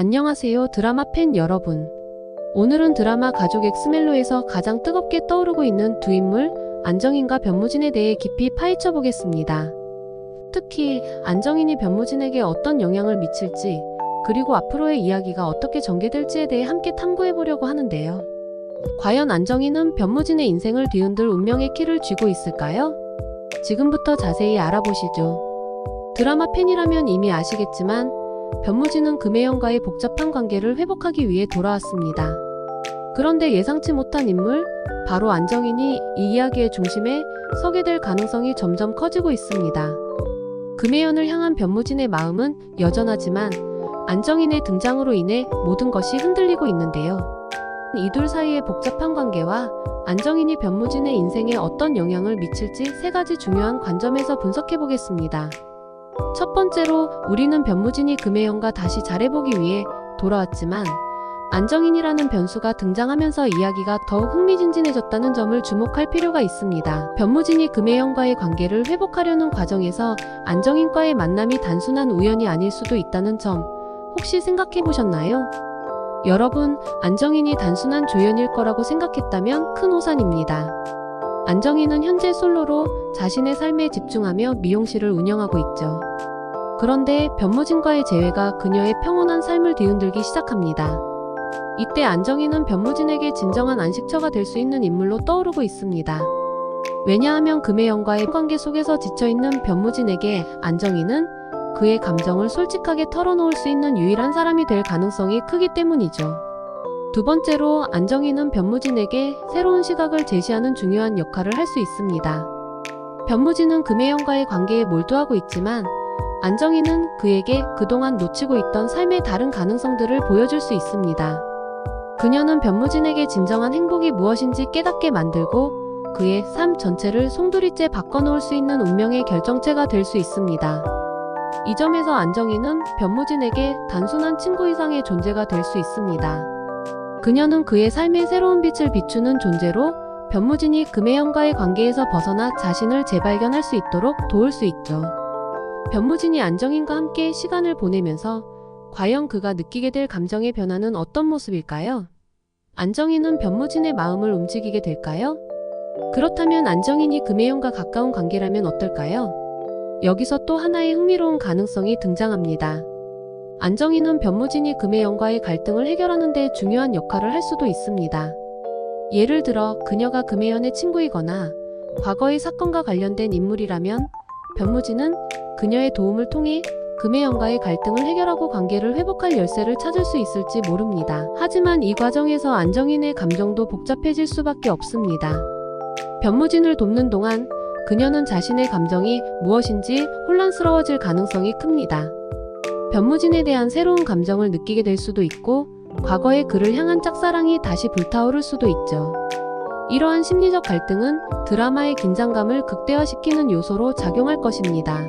안녕하세요 드라마 팬 여러분. 오늘은 드라마 가족 엑스멜로에서 가장 뜨겁게 떠오르고 있는 두 인물 안정인과 변무진에 대해 깊이 파헤쳐 보겠습니다. 특히 안정인이 변무진에게 어떤 영향을 미칠지 그리고 앞으로의 이야기가 어떻게 전개될지에 대해 함께 탐구해 보려고 하는데요. 과연 안정인은 변무진의 인생을 뒤흔들 운명의 키를 쥐고 있을까요? 지금부터 자세히 알아보시죠. 드라마 팬이라면 이미 아시겠지만 변무진은 금혜영과의 복잡한 관계를 회복하기 위해 돌아왔습니다. 그런데 예상치 못한 인물, 바로 안정인이 이 이야기의 중심에 서게 될 가능성이 점점 커지고 있습니다. 금혜연을 향한 변무진의 마음은 여전하지만 안정인의 등장으로 인해 모든 것이 흔들리고 있는데요. 이 둘 사이의 복잡한 관계와 안정인이 변무진의 인생에 어떤 영향을 미칠지 세 가지 중요한 관점에서 분석해 보겠습니다. 첫 번째로 우리는 변무진이 금혜영과 다시 잘해보기 위해 돌아왔지만 안정인이라는 변수가 등장하면서 이야기가 더욱 흥미진진해졌다는 점을 주목할 필요가 있습니다. 변무진이 금혜영과의 관계를 회복하려는 과정에서 안정인과의 만남이 단순한 우연이 아닐 수도 있다는 점 혹시 생각해 보셨나요? 여러분, 안정인이 단순한 조연일 거라고 생각했다면 큰 오산입니다. 안정인은 현재 솔로로 자신의 삶에 집중하며 미용실을 운영하고 있죠. 그런데 변무진과의 재회가 그녀의 평온한 삶을 뒤흔들기 시작합니다. 이때 안정인은 변무진에게 진정한 안식처가 될 수 있는 인물로 떠오르고 있습니다. 왜냐하면 금혜영과의 관계 속에서 지쳐있는 변무진에게 안정인은 그의 감정을 솔직하게 털어놓을 수 있는 유일한 사람이 될 가능성이 크기 때문이죠. 두 번째로 안정인은 변무진에게 새로운 시각을 제시하는 중요한 역할을 할 수 있습니다. 변무진은 금혜영과의 관계에 몰두하고 있지만 안정인은 그에게 그동안 놓치고 있던 삶의 다른 가능성들을 보여줄 수 있습니다. 그녀는 변무진에게 진정한 행복이 무엇인지 깨닫게 만들고 그의 삶 전체를 송두리째 바꿔놓을 수 있는 운명의 결정체가 될 수 있습니다. 이 점에서 안정인은 변무진에게 단순한 친구 이상의 존재가 될 수 있습니다. 그녀는 그의 삶에 새로운 빛을 비추는 존재로 변무진이 금혜영과의 관계에서 벗어나 자신을 재발견할 수 있도록 도울 수 있죠. 변무진이 안정인과 함께 시간을 보내면서 과연 그가 느끼게 될 감정의 변화는 어떤 모습일까요? 안정인은 변무진의 마음을 움직이게 될까요? 그렇다면 안정인이 금혜영과 가까운 관계라면 어떨까요? 여기서 또 하나의 흥미로운 가능성이 등장합니다. 안정인은 변무진이 금혜영과의 갈등을 해결하는 데 중요한 역할을 할 수도 있습니다. 예를 들어 그녀가 금혜연의 친구이거나 과거의 사건과 관련된 인물이라면 변무진은 그녀의 도움을 통해 금혜영과의 갈등을 해결하고 관계를 회복할 열쇠를 찾을 수 있을지 모릅니다. 하지만 이 과정에서 안정인의 감정도 복잡해질 수밖에 없습니다. 변무진을 돕는 동안 그녀는 자신의 감정이 무엇인지 혼란스러워질 가능성이 큽니다. 변무진에 대한 새로운 감정을 느끼게 될 수도 있고 과거의 그를 향한 짝사랑이 다시 불타오를 수도 있죠. 이러한 심리적 갈등은 드라마의 긴장감을 극대화시키는 요소로 작용할 것입니다.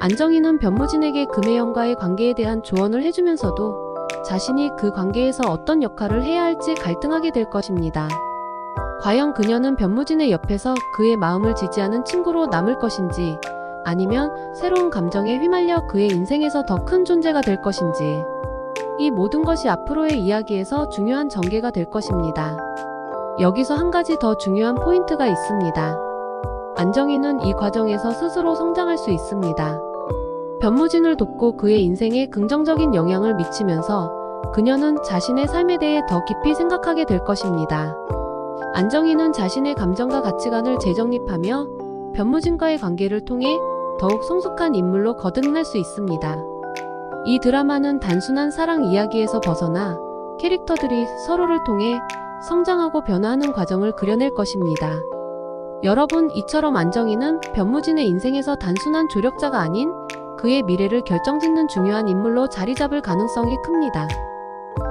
안정인은 변무진에게 금혜영과의 관계에 대한 조언을 해주면서도 자신이 그 관계에서 어떤 역할을 해야 할지 갈등하게 될 것입니다. 과연 그녀는 변무진의 옆에서 그의 마음을 지지하는 친구로 남을 것인지 아니면 새로운 감정에 휘말려 그의 인생에서 더 큰 존재가 될 것인지 이 모든 것이 앞으로의 이야기에서 중요한 전개가 될 것입니다. 여기서 한 가지 더 중요한 포인트가 있습니다. 안정인은 이 과정에서 스스로 성장할 수 있습니다. 변무진을 돕고 그의 인생에 긍정적인 영향을 미치면서 그녀는 자신의 삶에 대해 더 깊이 생각하게 될 것입니다. 안정인은 자신의 감정과 가치관을 재정립하며 변무진과의 관계를 통해 더욱 성숙한 인물로 거듭날 수 있습니다. 이 드라마는 단순한 사랑 이야기에서 벗어나 캐릭터들이 서로를 통해 성장하고 변화하는 과정을 그려낼 것입니다. 여러분, 이처럼 안정인은 변무진의 인생에서 단순한 조력자가 아닌 그의 미래를 결정짓는 중요한 인물로 자리 잡을 가능성이 큽니다.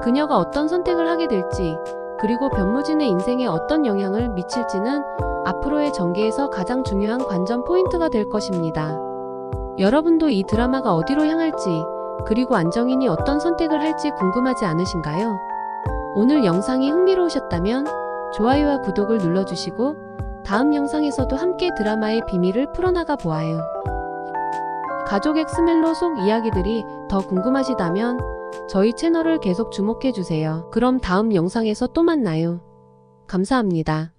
그녀가 어떤 선택을 하게 될지, 그리고 변무진의 인생에 어떤 영향을 미칠지는 앞으로의 전개에서 가장 중요한 관전 포인트가 될 것입니다. 여러분도 이 드라마가 어디로 향할지, 그리고 안정인이 어떤 선택을 할지 궁금하지 않으신가요? 오늘 영상이 흥미로우셨다면 좋아요와 구독을 눌러주시고 다음 영상에서도 함께 드라마의 비밀을 풀어나가 보아요. 가족 엑스멜로 속 이야기들이 더 궁금하시다면 저희 채널을 계속 주목해주세요. 그럼 다음 영상에서 또 만나요. 감사합니다.